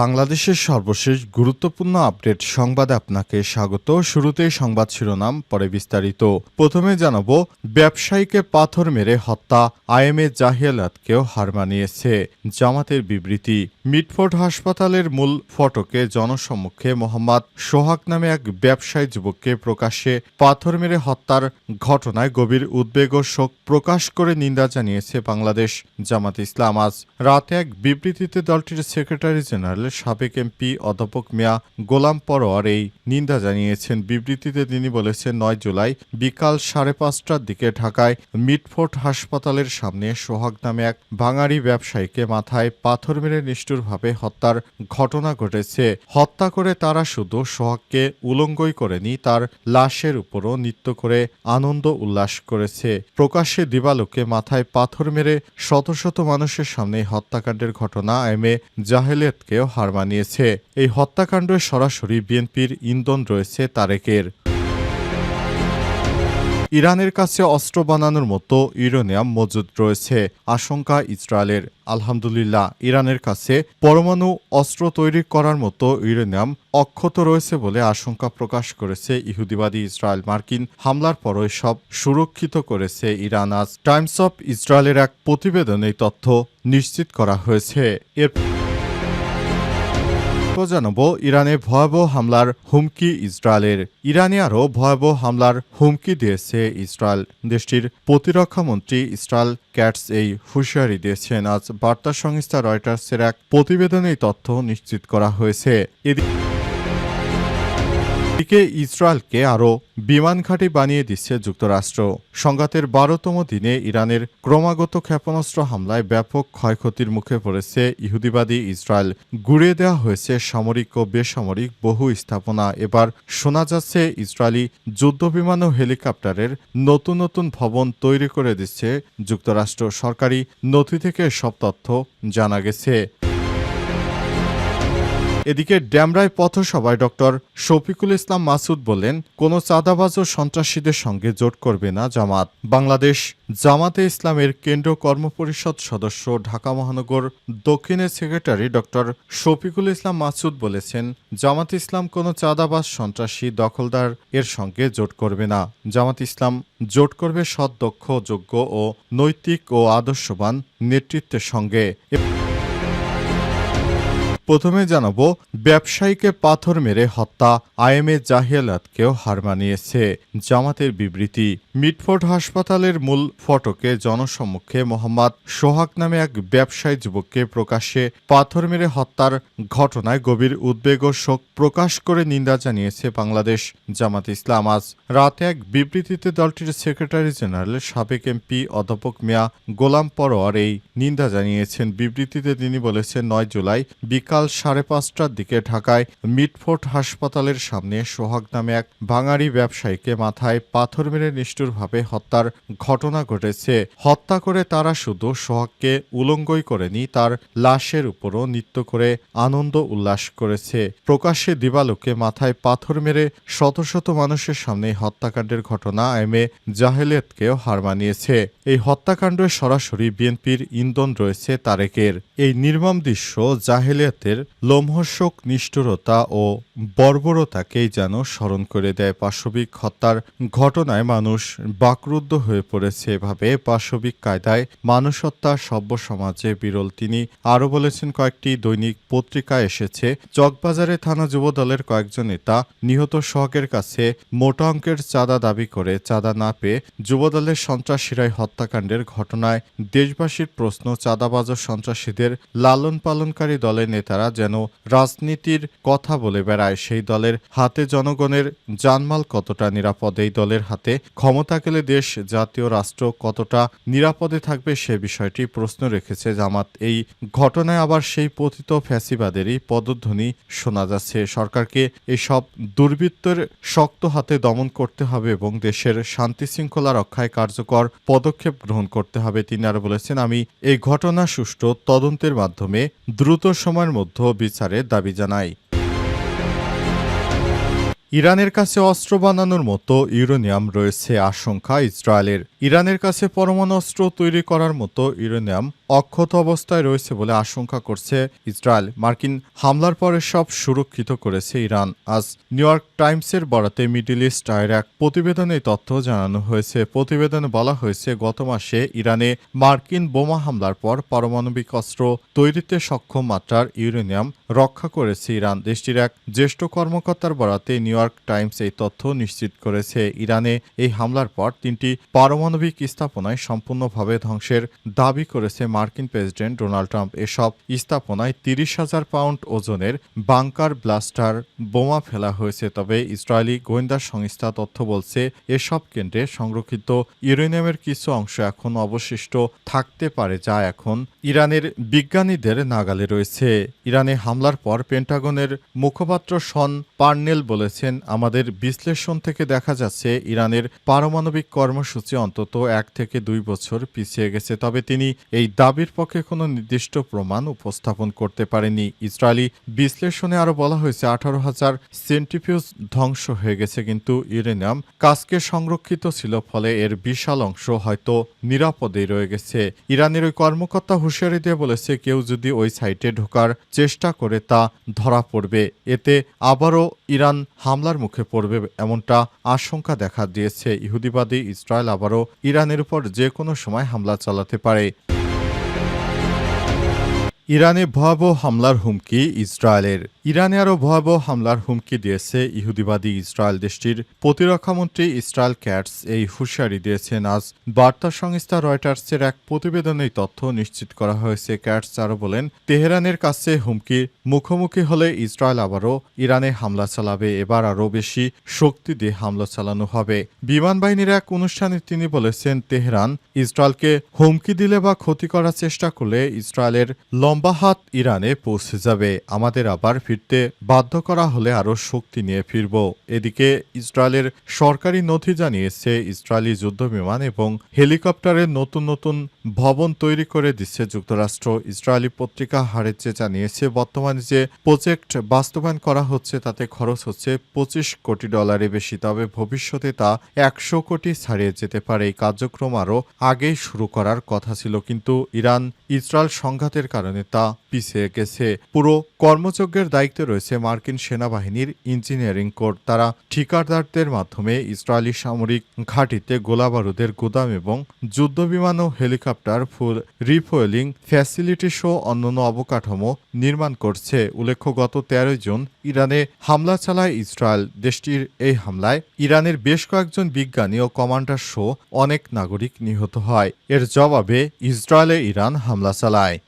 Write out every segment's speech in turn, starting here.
বাংলাদেশের সর্বশেষ গুরুত্বপূর্ণ আপডেট সংবাদে আপনাকে স্বাগত। শুরুতেই সংবাদ শিরোনাম, পরে বিস্তারিত। প্রথমে জানাব, ব্যবসায়ীকে পাথর মেরে হত্যা, আইএমএ জাহিয়ালাতকেও হার মানিয়েছে। জামাতের বিবৃতি, মিটফোর্ড হাসপাতালের মূল ফটকে জনসম্মুখে মোহাম্মদ সোহাগ নামে এক ব্যবসায়ী যুবককে প্রকাশ্যে পাথর মেরে হত্যার ঘটনায় গভীর উদ্বেগ ও শোক প্রকাশ করে নিন্দা জানিয়েছে বাংলাদেশ জামাত ইসলাম। আজ রাতে এক বিবৃতিতে দলটির সেক্রেটারি জেনারেল সাবেক এমপি অধ্যাপক মিয়া গোলাম পরোয়ার এই নিন্দা জানিয়েছেন। বিবৃতিতে তিনি বলেছেন, নয় জুলাই বিকাল সাড়ে পাঁচটার দিকে ঢাকায় মিটফোর্ট হাসপাতালের সামনে সোহাগ নামে এক বাঙালি ব্যবসায়ীকে মাথায় পাথর মেরে নিষ্ঠুরভাবে হত্যার ঘটনা ঘটেছে। হত্যা করে তারা শুধু সোহাগকে উলঙ্গই করেনি, তার লাশের উপরও নৃত্য করে আনন্দ উল্লাস করেছে। প্রকাশ্যে দিবালোকে মাথায় পাথর মেরে শত শত মানুষের সামনে হত্যাকাণ্ডের ঘটনা এম এ জাহেলিয়াতকেও হার মানিয়েছে। এই হত্যাকাণ্ডে সরাসরি বিএনপির ইন্ধন রয়েছে তারেকের। ইরানের কাছে অস্ত্র বানানোর মতো ইউরেনিয়াম মজুদ রয়েছে, আশঙ্কা ইসরায়েলের। আলহামদুলিল্লাহ, ইরানের কাছে পরমাণু অস্ত্র তৈরি করার মতো ইউরেনিয়াম অক্ষত রয়েছে বলে আশঙ্কা প্রকাশ করেছে ইহুদিবাদী ইসরায়েল। মার্কিন হামলার পরই সব সুরক্ষিত করেছে ইরান। আজ টাইমস অফ ইসরায়েলের এক প্রতিবেদনে তথ্য নিশ্চিত করা হয়েছে। এর জানাব ইরানে ভয়াবহ হামলার হুমকি ইসরায়েলের। ইরানে আরও ভয়াবহ হামলার হুমকি দিয়েছে ইসরায়েল। দেশটির প্রতিরক্ষামন্ত্রী ইসরায়েল ক্যাটস এই হুঁশিয়ারি দিয়েছেন। আজ বার্তা সংস্থা রয়টার্সের এক প্রতিবেদনে তথ্য নিশ্চিত করা হয়েছে। এদিকে এদিকে ইসরায়েলকে আরও বিমান ঘাঁটি বানিয়ে দিচ্ছে যুক্তরাষ্ট্র। সংঘাতের বারোতম দিনে ইরানের ক্রমাগত ক্ষেপণাস্ত্র হামলায় ব্যাপক ক্ষয়ক্ষতির মুখে পড়েছে ইহুদিবাদী ইসরায়েল। গুড়িয়ে দেওয়া হয়েছে সামরিক ও বেসামরিক বহু স্থাপনা। এবার শোনা যাচ্ছে ইসরায়েলি যুদ্ধবিমান ও হেলিকপ্টারের নতুন নতুন ভবন তৈরি করে দিচ্ছে যুক্তরাষ্ট্র। সরকারি নথি থেকে সব তথ্য জানা গেছে। এদিকে ড্যামরায় পথসভায় ডক্টর শফিকুল ইসলাম মাসুদ বললেন, কোনো চাঁদাবাজ ও সন্ত্রাসীদের সঙ্গে জোট করবে না জামাত। বাংলাদেশ জামাতে ইসলামের কেন্দ্র কর্মপরিষদ সদস্য ঢাকা মহানগর দক্ষিণের সেক্রেটারি ডক্টর শফিকুল ইসলাম মাসুদ বলেছেন, জামাত ইসলাম কোনো চাঁদাবাজ, সন্ত্রাসী, দখলদার এর সঙ্গে জোট করবে না। জামাত ইসলাম জোট করবে সৎ, দক্ষ, যোগ্য ও নৈতিক ও আদর্শবান নেতৃত্বের সঙ্গে। প্রথমে জানাব, ব্যবসায়ীকে পাথর মেরে হত্যা, আইএমএ জাহিয়ালাতকেও হার মানিয়েছে। জামাতের বিবৃতি, মিটফোর্ড হাসপাতালের মূল ফটকে জনসম্মুখে মোহাম্মদ সোহাগ নামে এক ব্যবসায়ী যুবককে প্রকাশ্যে পাথর মেরে হত্যার ঘটনায় গভীর উদ্বেগ ও শোক প্রকাশ করে নিন্দা জানিয়েছে বাংলাদেশ জামাত ইসলাম। আজ রাতে এক বিবৃতিতে দলটির সেক্রেটারি জেনারেল, সাবেক এমপি অধ্যাপক মিয়া গোলাম পরোয়ার এই নিন্দা জানিয়েছেন। বিবৃতিতে তিনি বলেছেন, নয় জুলাই বিকাল সাড়ে পাঁচটার দিকে ঢাকায় মিটফোর্ট হাসপাতালের সামনে সোহাগ নামে এক বাঙালি ব্যবসায়ীকে মাথায় পাথর মেরে নিষ্ঠুরভাবে হত্যার ঘটনা ঘটেছে। হত্যা করে তারা শুধু সোহাগকে উলঙ্গই করেনি, তার লাশের উপরও নৃত্য করে আনন্দ উল্লাস করেছে। প্রকাশ্যে দিবালোকে মাথায় পাথর মেরে শত শত মানুষের সামনে হত্যাকাণ্ডের ঘটনা এম এ জাহেলিয়াতকেও হার মানিয়েছে। এই হত্যাকাণ্ডে সরাসরি বিএনপির ইন্ধন রয়েছে তারেকের। এই নির্মম দৃশ্য জাহেলিয়াতের লোমহর্ষক নিষ্ঠুরতা ও বর্বরতাকেই যেন স্মরণ করে দেয় পাশবিক হত্যার ঘটনায় মানুষ বাকরুদ্ধ হয়ে পড়েছে এভাবে পাশবিক কায়দায় মানুষ সভ্য সমাজে বিরল। তিনি আরও বলেছেন, কয়েকটি দৈনিক পত্রিকায় এসেছে। চকবাজারে থানা যুবদলের কয়েকজন নেতা নিহত সোহাগের কাছে মোটা অঙ্কের চাঁদা দাবি করে চাঁদা না পেয়ে যুবদলের সন্ত্রাসীরাই হত্যাকাণ্ডের ঘটনায় দেশবাসীর প্রশ্ন, চাঁদাবাজ ও সন্ত্রাসীদের লালন পালনকারী দলের নেতারা যেন রাজনীতির কথা বলে বেড়ায়। সেই দলের হাতে জনগণের জানমাল কতটা নিরাপদ, এই দলের হাতে ক্ষমতা গেলে দেশ জাতীয় রাষ্ট্র কতটা নিরাপদে থাকবে সে বিষয়টি প্রশ্ন রেখেছে জামাত। এই ঘটনায় আবার সেই পতিত ফ্যাসিবাদেরই পদধ্বনি শোনা যাচ্ছে। সরকারকে এসব দুর্বৃত্তের শক্ত হাতে দমন করতে হবে এবং দেশের শান্তি শৃঙ্খলা রক্ষায় কার্যকর পদক্ষেপ গ্রহণ করতে হবে, তিনি আরও বলেছেন। আমি এই ঘটনা সুষ্ঠু তদন্তের মাধ্যমে দ্রুত সময়ের মধ্যে বিচারের দাবি জানাই ইরানের কাছে অস্ত্র বানানোর মতো ইউরেনিয়াম রয়েছে আশঙ্কা ইসরায়েলের। ইরানের কাছে পরমাণু অস্ত্র তৈরি করার মতো ইউরেনিয়াম অক্ষত অবস্থায় রয়েছে বলে আশঙ্কা করছে ইসরায়েল। মার্কিন হামলার পরে সব সুরক্ষিত করেছে ইরান। আজ নিউ ইয়র্ক টাইমসের বরাতে মিডিল ইস্ট আয়ের এক প্রতিবেদনে তথ্য জানানো হয়েছে। প্রতিবেদনে বলা হয়েছে, গত মাসে ইরানে মার্কিন বোমা হামলার পর পারমাণবিক অস্ত্র তৈরিতে সক্ষম মাত্রার ইউরেনিয়াম রক্ষা করেছে ইরান। দেশটির এক জ্যেষ্ঠ কর্মকর্তার বরাতে নিউ ইয়র্ক টাইমস এই তথ্য নিশ্চিত করেছে। ইরানে এই হামলার পর তিনটি পারমাণবিক স্থাপনায় সম্পূর্ণভাবে ধ্বংসের দাবি করেছে মার্কিন প্রেসিডেন্ট ডোনাল্ড ট্রাম্প। এসব স্থাপনায় তিরিশ হাজার পাউন্ড ওজনের বাংকার ব্লাস্টার বোমা ফেলা হয়েছে। তবে ইসরায়েলি গোয়েন্দা সংস্থা তথ্য বলছে, এসব কেন্দ্রে সংরক্ষিত ইউরেনিয়ামের কিছু অংশ এখন অবশিষ্ট থাকতে পারে, যা এখন ইরানের বিজ্ঞানীদের নাগালে রয়েছে। ইরানে হামলার পর পেন্টাগনের মুখপাত্র শন পার্নেল বলেছেন আমাদের বিশ্লেষণ থেকে দেখা যাচ্ছে, ইরানের পারমাণবিক কর্মসূচি অন্তত এক থেকে দুই বছর পিছিয়ে গেছে। তবে তিনি এই দাবির পক্ষে কোনো নির্দিষ্ট প্রমাণ উপস্থাপন করতে পারেনি ইসরায়েলি বিশ্লেষণে আরও বলা হয়েছে, আঠারো হাজার সেন্টিফিউজ ধ্বংস হয়ে গেছে, কিন্তু ইউরেনিয়াম কাজকে সংরক্ষিত ছিল, ফলে এর বিশাল অংশ হয়তো নিরাপদেই রয়ে গেছে। ইরানের ওই কর্মকর্তা হুঁশিয়ারি দিয়ে বলেছে, কেউ যদি ওই সাইটে ঢোকার চেষ্টা করে তা ধরা পড়বে। এতে আবারও ইরান হামলার মুখে পড়বে এমনটা আশঙ্কা দেখা দিয়েছে ইহুদিবাদী ইসরায়েল আবারও ইরানের উপর যে কোনো সময় হামলা চালাতে পারে। ইরানে ভয়াবহ হামলার হুমকি ইসরায়েলের। ইরানে আরও ভয়াবহ হামলার হুমকি দিয়েছে ইহুদিবাদী ইসরায়েল দেশটির প্রতিরক্ষামন্ত্রী ইসরায়েল ক্যাটস। এই হুঁশিয়ারি দিয়েছেন আজ বার্তা সংস্থা রয়টার্সের এক প্রতিবেদনে তথ্য নিশ্চিত করা হয়েছে। ক্যাটস আরও বলেন, তেহরানের কাছে হুমকির মুখোমুখি হলে ইসরায়েল আবারও ইরানে হামলা চালাবে। এবার আরও বেশি শক্তি দিয়ে হামলা চালানো হবে। বিমান বাহিনীর এক অনুষ্ঠানে তিনি বলেছেন, তেহরান ইসরায়েলকে হুমকি দিলে বা ক্ষতি করার চেষ্টা করলে ইসরায়েলের লম্বা হাত ইরানে পৌঁছে যাবে। আমাদের আবার ফিরতে বাধ্য করা হলে আরও শক্তি নিয়ে ফিরব। এদিকে ইসরায়েলের সরকারি নথি জানিয়েছে, ইসরায়েলি যুদ্ধবিমান এবং হেলিকপ্টারের নতুন নতুন ভবন তৈরি করে দিচ্ছে যুক্তরাষ্ট্র। ইসরায়েলি পত্রিকা হারেচে জানিয়েছে, বর্তমানে যে প্রজেক্ট বাস্তবায়ন করা হচ্ছে, তাতে খরচ হচ্ছে পঁচিশ কোটি ডলারের বেশি, তবে ভবিষ্যতে তা একশো কোটি ছাড়িয়ে যেতে পারে। এই কার্যক্রম আরও আগেই শুরু করার কথা ছিল, কিন্তু ইরান ইসরায়েল সংঘাতের কারণে তা পিছিয়ে গেছে। পুরো কর্মযজ্ঞের দায়িত্বে রয়েছে মার্কিন সেনাবাহিনীর ইঞ্জিনিয়ারিং কোর। তারা ঠিকাদারদের মাধ্যমে ইসরায়েলি সামরিক ঘাঁটিতে গোলাবারুদের গুদাম এবং যুদ্ধবিমান ও হেলিকপ্টার ফুল রিফুয়েলিং ফ্যাসিলিটি সহ অন্যান্য অবকাঠামো নির্মাণ করছে। উল্লেখ্য, গত তেরোই জুন ইরানে হামলা চালায় ইসরায়েল। দেশটির এই হামলায় ইরানের বেশ কয়েকজন বিজ্ঞানী ও কমান্ডার সহ অনেক নাগরিক নিহত হয়। এর জবাবে ইসরায়েলে ইরান হামলা চালায়।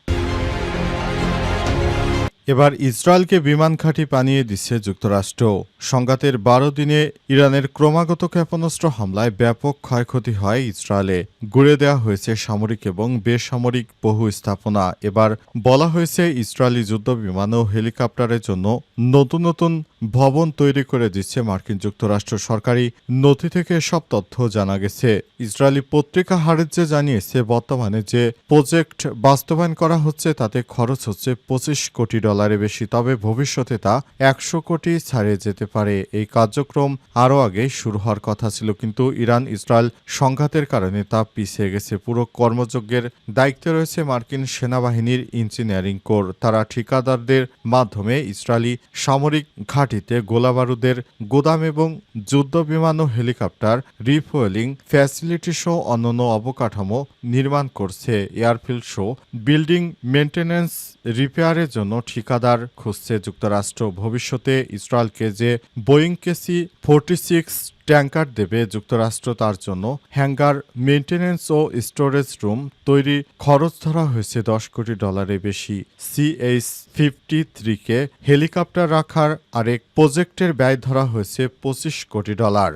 এবার ইসরায়েলকে বিমান ঘাঁটি বানিয়ে দিচ্ছে যুক্তরাষ্ট্র। সংঘাতের বারো দিনে ইরানের ক্রমাগত ক্ষেপণাস্ত্র হামলায় ব্যাপক ক্ষয়ক্ষতি হয় ইসরায়েলে। গুড়ে দেওয়া হয়েছে সামরিক এবং বেসামরিক বহু স্থাপনা। এবার বলা হয়েছে ইসরায়েলি যুদ্ধ বিমান ও হেলিকপ্টারের জন্য নতুন নতুন ভবন তৈরি করে দিচ্ছে মার্কিন যুক্তরাষ্ট্র। সরকারি নথি থেকে সব তথ্য জানা গেছে। ইসরায়েলি পত্রিকা হারেজে জানিয়েছে, বর্তমানে যে প্রজেক্ট বাস্তবায়ন করা হচ্ছে, তাতে খরচ হচ্ছে পঁচিশ কোটি ডলারের বেশি, তবে ভবিষ্যতে তা একশো কোটি ছাড়িয়ে যেতে পারে। এই কার্যক্রম আরও আগে শুরু হওয়ার কথা ছিল, কিন্তু ইরান ইসরায়েল সংঘাতের কারণে তা পিছিয়ে গেছে। পুরো কর্মযজ্ঞের দায়িত্বে রয়েছে মার্কিন সেনাবাহিনীর ইঞ্জিনিয়ারিং কোর। তারা ঠিকাদারদের মাধ্যমে ইসরায়েলি সামরিক ঘাঁটিতে গোলাবারুদের গোদাম এবং যুদ্ধ বিমান ও হেলিকপ্টার, রিফুয়েলিং ফ্যাসিলিটি সহ অন্যান্য অবকাঠামো নির্মাণ করছে এয়ারফিল্ড শো। বিল্ডিং মেনটেন্যান্স রিপেয়ারের জন্য ঠিকাদার খুঁজছে যুক্তরাষ্ট্র। ভবিষ্যতে ইসরায়েলকে যে Boeing KC forty six tanker দেবে যুক্তরাষ্ট্র তার জন্য। হ্যাঙ্গার মেনটেন্যান্স ও স্টোরেজ রুম তৈরি খরচ ধরা হয়েছে দশ কোটি ডলারে বেশি। সিএইচ ফিফটি থ্রিকে হেলিকপ্টার রাখার আরেক প্রজেক্টের ব্যয় ধরা হয়েছে পঁচিশ কোটি ডলার।